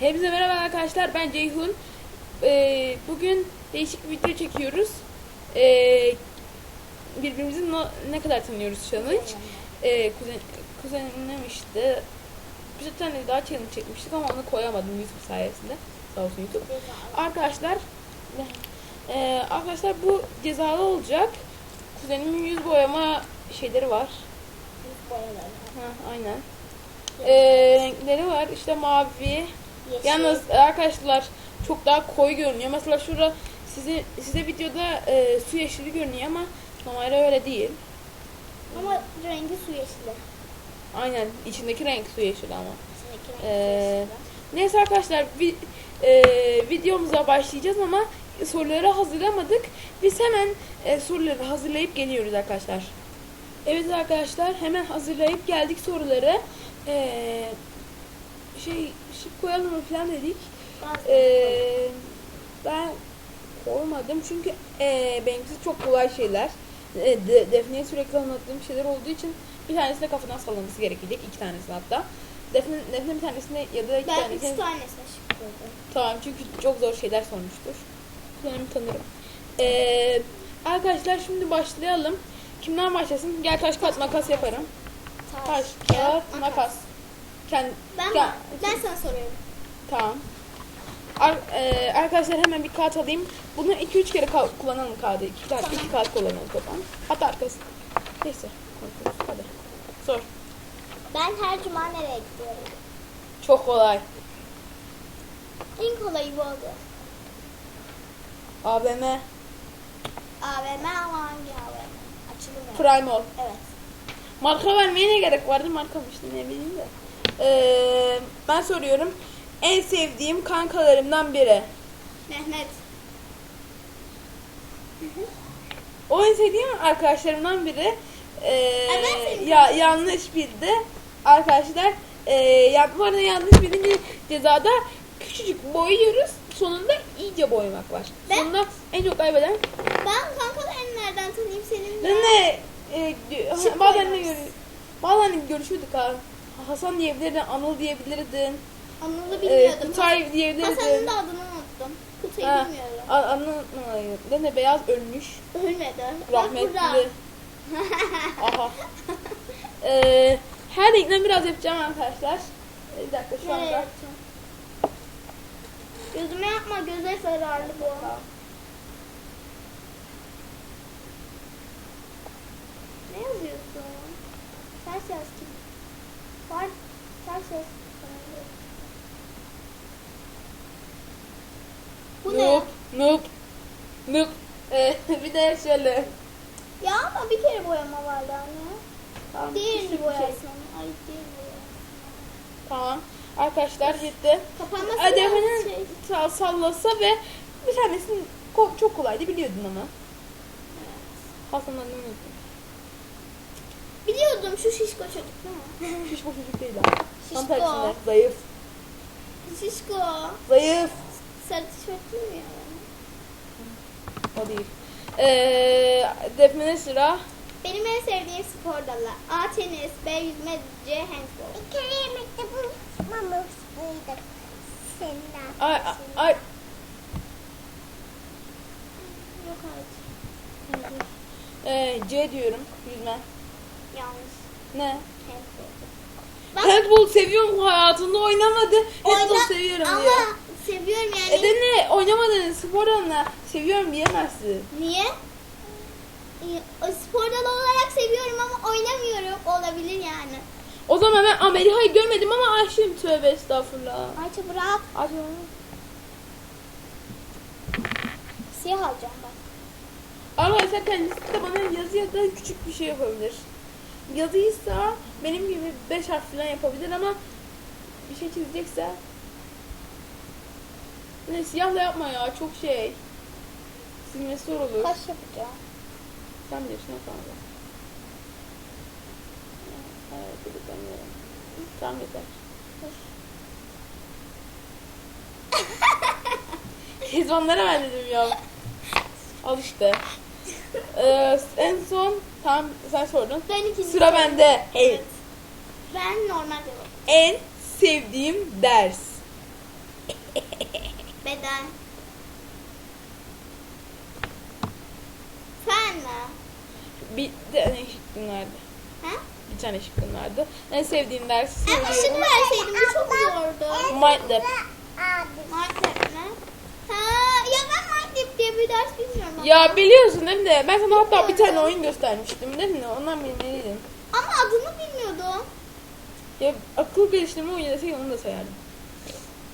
Hepinize merhaba arkadaşlar ben Ceyhun. Ee, bugün değişik bir video çekiyoruz. Ee, birbirimizi no- ne kadar tanıyoruz challenge. Ee, kuzen, kuzenim işte bir tane daha challenge çekmiştik ama onu koyamadım YouTube sayesinde. Sağ olsun YouTube. Arkadaşlar ee, arkadaşlar bu cezalı olacak. Kuzenimin yüz boyama şeyleri var. Ha, aynen. Ee, renkleri var. İşte mavi, Yalnız arkadaşlar çok daha koyu görünüyor. Mesela şurada size size videoda e, su yeşili görünüyor ama normalde öyle değil. Ama rengi su yeşili. Aynen içindeki renk su yeşili ama. İçindeki rengi Ee, su Neyse arkadaşlar vi, e, videomuza başlayacağız ama soruları hazırlamadık. Biz hemen e, soruları hazırlayıp geliyoruz arkadaşlar. Evet arkadaşlar hemen hazırlayıp geldik soruları. E, şey şık koyalım mı falan dedik. Ee, ben koymadım çünkü ee, benimkisi çok kolay şeyler. E, de, Defne'ye sürekli anlattığım şeyler olduğu için bir tanesine kafadan sallaması gerekecek. iki tanesi hatta. Defne, Defne bir tanesine ya da iki ben tanesine... üç tanesine şık koydum. Tamam çünkü çok zor şeyler sormuştur. Kuzenimi tanırım. Ee, arkadaşlar şimdi başlayalım. Kimden başlasın? Gel taş kağıt makas yaparım. Taş kağıt makas. Kend, Ben, Gel. ben sana soruyorum. Tamam. Ar- e, arkadaşlar hemen bir kağıt alayım. Bunu 2-3 kere ka- kullanalım kağıdı. 2 kağıt, Tamam. iki kağıt kullanalım toplam. Hatta arkası. Neyse. konuşuruz. Hadi. Sor. Ben her cuma nereye gidiyorum? Çok kolay. En kolayı bu oldu. AVM. AVM ama hangi AVM? Açılmıyor. Primal. Evet. Marka vermeye ne gerek vardı? Marka mı işte ne bileyim de. Ee, ben soruyorum. En sevdiğim kankalarımdan biri. Mehmet. O en sevdiğim arkadaşlarımdan biri. Ee, ben ya yanlış bildi. Arkadaşlar ee, ya, bu arada yanlış bilince cezada küçücük boyuyoruz. Sonunda iyice boyamak var. Ben- Sonunda en çok kaybeden Ben kankalarını nereden tanıyayım senin? ben de e, bazen de boyuyoruz. görü bazen görüşürdük ha. Hasan diyebilirdin, Anıl diyebilirdin, Anıl'ı e, bilmiyordum. Kutay diyebilirdin. Hasan'ın da adını unuttum. Kutay'ı Ha, bilmiyorum. A- Anıl ben de beyaz ölmüş. Ölmedi. Rahmetli. Aha. Ee, her renkten biraz yapacağım arkadaşlar. Ee, Bir dakika şu Nereye anda. yapacağım? Gözüme yapma göze zararlı bu. Ne yazıyorsun? Ters yaz kim? Var. Ters yaz. Bu ne? Noob, noob, noob. Ee, şöyle. Ya ama bir kere boyama vardı anne. Tamam, Diğerini bir boyarsın. şey. Ay diğerini boyarsın. Tamam. Arkadaşlar gitti. Kapanması hemen şey. sal- sallasa ve bir tanesini ko- çok kolaydı biliyordun ama. Hasan adını unuttum. Biliyordum şu şişko çocuk değil mi? Şiş bu çocuk değil abi. Tam Şişko. tersine. Zayıf. Şişko. Zayıf. Sarı tişörtlü mü ya? O değil. Ee, Defne'ne sıra. Benim en sevdiğim spor dalı. A. Tenis, B. Yüzme, C. Handball. Bir kere yemekte buluşmamıştıydık senden. Ay, ay, Yok artık. Ee, C diyorum. Yüzme. Yanlış. Ne? Handball. Bak, Handball seviyorum hayatında oynamadı. Handball oyna- seviyorum ama diyor. Seviyorum yani. E de ne oynamadın spor dalına seviyorum diyemezsin. Niye? Ee, O spor dalı olarak seviyorum ama oynamıyorum. Olabilir yani. O zaman ben Amerika'yı görmedim ama aşığım tövbe estağfurullah. Ayça bırak. Acaba. Siyah alacağım bak. Arkadaşlar kendisi de bana yazı ya da küçük bir şey yapabilir. Yazıysa benim gibi 5 harf falan yapabilir ama bir şey çizecekse ne siyahla yapma ya çok şey. Silmesi zor olur. Kaş yapacağım. Sen bilirsin o sonra. Evet, ben de. Tamam yeter. Kezbanlara ben dedim ya. Al işte. Ee, en son tam sen sordun. Ben ikinci Sıra bende. Evet. Ben normal cevap. En sevdiğim ders. Beden. Fen mi? Bir tane şıkkın vardı. Ha? Bir tane şıkkın vardı. En sevdiğin dersi En başını söylüyorum. verseydim bu çok zordu. MATLAB. Mindlab mi? Ha, ya ben Mindlab diye bir ders bilmiyorum. ama. Ya biliyorsun değil mi? Ben sana hatta bir tane oyun göstermiştim değil mi? Ondan bilmeliydin. Ama adını bilmiyordum. Ya akıl geliştirme oyunu deseydin onu da sayardım.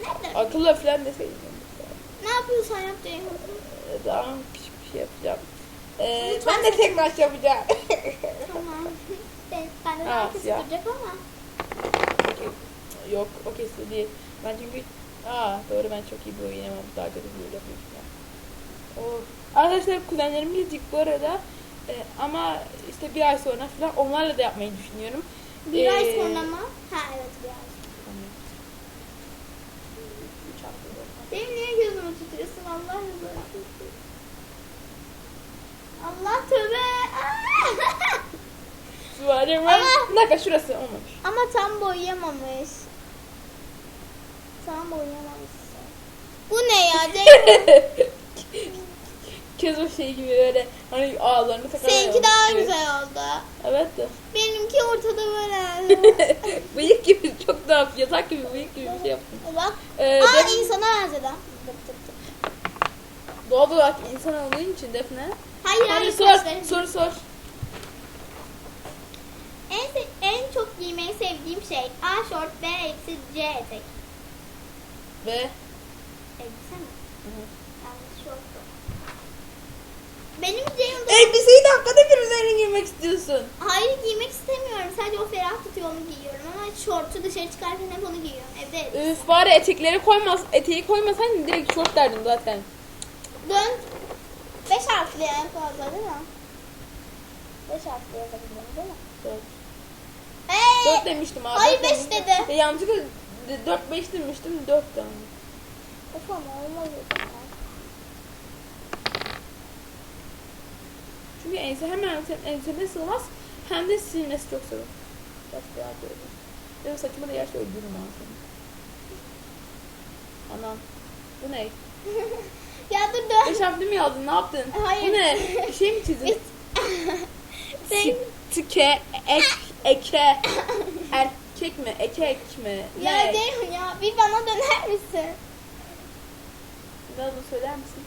Nerede? Akılla falan deseydin. Ne yapıyorsan yap Ceyhun. Daha bir şey yapacağım. Ee, Lütfen ben de tek maç yapacağım. Tamam. Ben, benden Ha, herkes siyah. duracak ama. Okey. Yok o kesin değil. Ben çünkü aa doğru ben çok iyi bir oynayamam. Daha kötü bir oyun yapayım. Oh. Arkadaşlar kuzenlerim bilecek bu arada. Ee, ama işte bir ay sonra falan onlarla da yapmayı düşünüyorum. Bir ay Ee, sonra mı? Ha evet bir ay. Üç hafta sonra. Benim niye gözümü tutuyorsun Allah rızası için? Allah tövbe. Aa! Spiderman. Ama- Bir dakika şurası olmamış. Ama tam boyayamamış. Tam boyayamamış. Bu ne ya Ceyhun? Kez o şey gibi böyle hani ağlarını takar. Seninki daha güzel oldu. Evet de. Benimki ortada böyle. bıyık gibi çok daha yatak gibi bıyık gibi bir şey yaptım. Bak. Ee, Aa Defne- insana benzedi. Tıp tıp tıp. Doğal olarak insan olduğun için Defne. Hayır Hadi hayır sor, saçları- sor sor. En, se- en çok giymeyi sevdiğim şey A şort, B eksi C etek. Ve Elbise mi? Yanlış şort. bu. Benim Ceyhun'da... elbiseyi dakikada bir üzerine girmek istiyorsun. Hayır giymek istemiyorum. Sadece o ferah tutuyor onu giyiyorum. Ama şortu dışarı çıkarken hep onu giyiyorum. Evde Üf bari etekleri koymaz, eteği koymasaydın direkt şort derdim zaten. dön. Beş harfli en fazla değil mi? Beş harfli yazabilirim değil mi? Dört. Hey! Dört demiştim abi. Hayır, dört beş demiştim. dedi. E, yanlışlıkla d- dört beş demiştim dört tane. Of ama olmaz o zaman. Çünkü ense hem ense, enseme sığmaz hem de silmesi çok zor. Biraz daha böyle. Benim saçıma da yaş öldürürüm seni. Anam. Bu ne? ya dur dön. Beş harfli mi yazdın? Ne yaptın? Hayır. Bu ne? Bir şey mi çizdin? Tike, ek, eke, erkek mi, ekek mi? ya Ne? Ceyhun ya bir bana döner misin? Ne olduğunu söyler misin?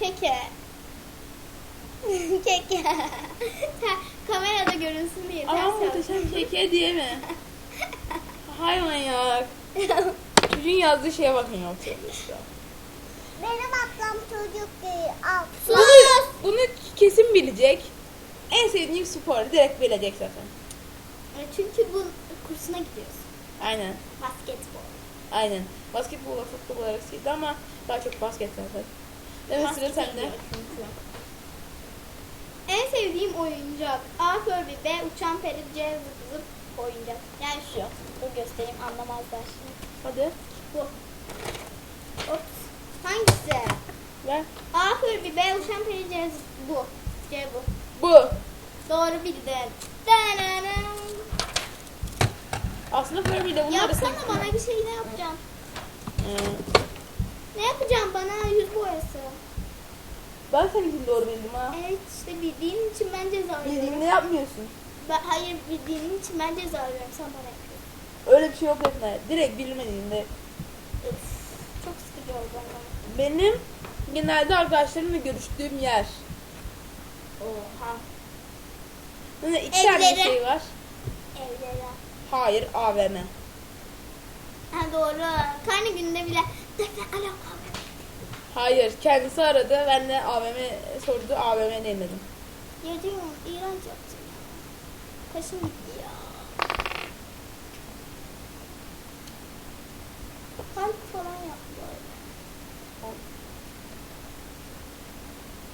Keke. Keke. Kamerada görünsün diye. Aman ters muhteşem keke diye mi? Hay manyak. Çocuğun yazdığı şeye bakın ya. Benim ablam çocuk değil. Al. Sus. Bunu, bunu kesin bilecek. En sevdiğim spor direkt bilecek zaten. E, Çünkü bu kursuna gidiyoruz. Aynen. Basketbol. Aynen. Basketbol ve futbol olarak sevdi ama daha çok basket zaten. Evet sıra Basket sende. gidiyor çünkü. En sevdiğim oyuncak. A. Furby, B. Uçan peri, C. Zıp zıp oyuncak. Yani şu. Dur göstereyim anlamazlar şimdi. Hadi Bu. Ops. Hangisi? ver. A. Furby, B. Uçan peri, C. Zıp. Bu. C bu. Bu. Doğru bildin. Dananam. Aslında Furby de bunları Yapsana sev- bana bir şey ne yapacağım? Ee, Ne yapacağım bana yüz boyası. ben seninkini doğru bildim ha. Evet işte bildiğin için ben ceza alıyorum. Bildiğinde yapmıyorsun. Ben, hayır bildiğin için ben ceza alıyorum sen bana yapıyorsun. Öyle bir şey yok Defne. Direkt bilmediğinde. Öf, çok sıkıcı oldu ama. Benim genelde arkadaşlarımla görüştüğüm yer. Oha. Tane Evleri. şey var. Evlere. Hayır AVM. Ha doğru. Karne gününde bile defne alo. Hayır kendisi aradı. Ben de AVM sordu. AVM demedim. Ya diyorum iğrenç yaptın ya. Kaşım gitti ya. Kalp falan yaptı böyle.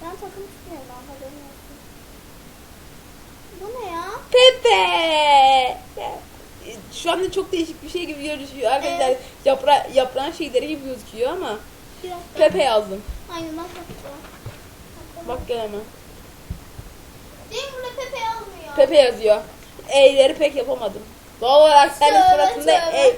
Ben takım tutmuyorum ha haberin olsun. Bu ne ya? Pepe. Şu anda çok değişik bir şey gibi gözüküyor. Arkadaşlar Evet. yapra yaprağın şeyleri gibi gözüküyor ama. Pepe yazdım. Aynen bak bak. Bak gel hemen. Değil mi burada Pepe yazmıyor. Pepe yazıyor. E'leri pek yapamadım. Doğal olarak senin suratında. E,